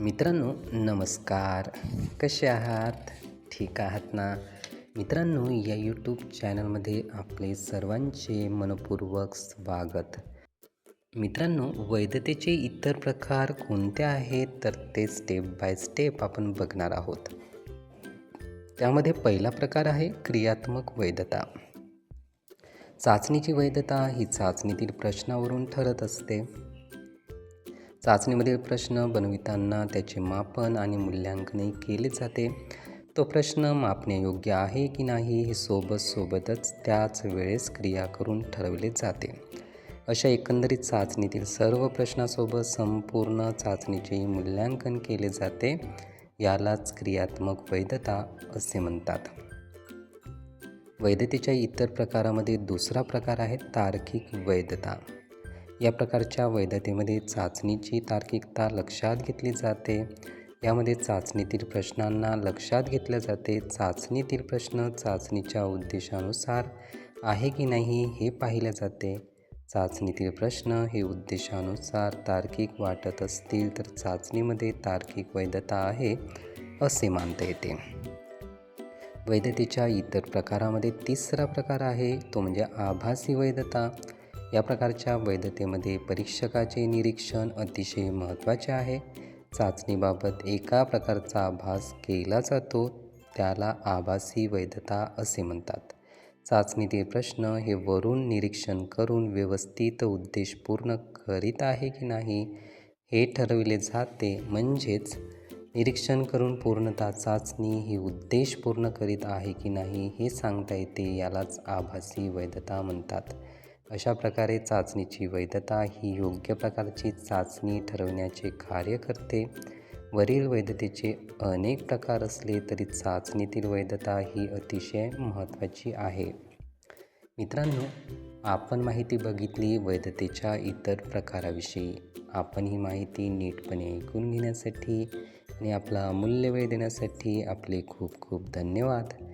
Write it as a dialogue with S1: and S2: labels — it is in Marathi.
S1: मित्रांनो नमस्कार. कसे आहात? ठीक आहात ना? मित्रांनो या यूट्यूब चॅनलमध्ये आपले सर्वांचे मनपूर्वक स्वागत. मित्रांनो वैधतेचे इतर प्रकार कोणते आहेत? तर ते स्टेप बाय स्टेप आपण बघणार आहोत. त्यामध्ये पहिला प्रकार आहे क्रियात्मक वैधता. चाचणीची वैधता ही चाचणीतील प्रश्नावरून ठरत असते. चाचणीमधील प्रश्न बनविताना त्याचे मापन आणि मूल्यांकनही केले जाते. तो प्रश्न मापणे योग्य आहे की नाही हे सोबत सोबतच त्याच वेळेस क्रिया करून ठरवले जाते. अशा एकंदरीत चाचणीतील सर्व प्रश्नासोबत संपूर्ण चाचणीचेही मूल्यांकन केले जाते. यालाच क्रियात्मक वैधता असे म्हणतात. वैधतेच्या इतर प्रकारामध्ये दुसरा प्रकार आहे तार्किक वैधता. या प्रकारच्या वैधतेमध्ये चाचणीची तार्किकता लक्षात घेतली जाते. यामध्ये चाचणीतील प्रश्नांना लक्षात घेतले जाते. चाचणीतील प्रश्न चाचणीच्या उद्देशानुसार आहे की नाही हे पाहिले जाते. चाचणीतील प्रश्न हे उद्देशानुसार तार्किक वाटत असतील तर चाचणीमध्ये तार्किक वैधता आहे असे मानता येते. वैधतेच्या इतर प्रकारामध्ये तिसरा प्रकार आहे तो म्हणजे आभासी वैधता. या प्रकारच्या वैधतेमध्ये परीक्षकाचे निरीक्षण अतिशय महत्त्वाचे आहे. चाचणीबाबत एका प्रकारचा आभास केला जातो त्याला आभासी वैधता असे म्हणतात. चाचणीतील प्रश्न हे वरून निरीक्षण करून व्यवस्थित उद्देश पूर्ण करीत आहे की नाही हे ठरविले जाते. म्हणजेच निरीक्षण करून पूर्णतः चाचणी ही उद्देश पूर्ण करीत आहे की नाही हे सांगता येते यालाच आभासी वैधता म्हणतात. अशा प्रकारे चाचणीची वैधता ही योग्य प्रकारची चाचणी ठरवण्याचे कार्य करते वरील वैधतेचे अनेक प्रकार असले तरी चाचणीतील वैधता ही अतिशय महत्त्वाची आहे. मित्रांनो आपण माहिती बघितली वैधतेच्या इतर प्रकाराविषयी. आपण ही माहिती नीटपणे ऐकून घेण्यासाठी आणि आपला अमूल्य वेळ देण्यासाठी आपले खूप खूप धन्यवाद.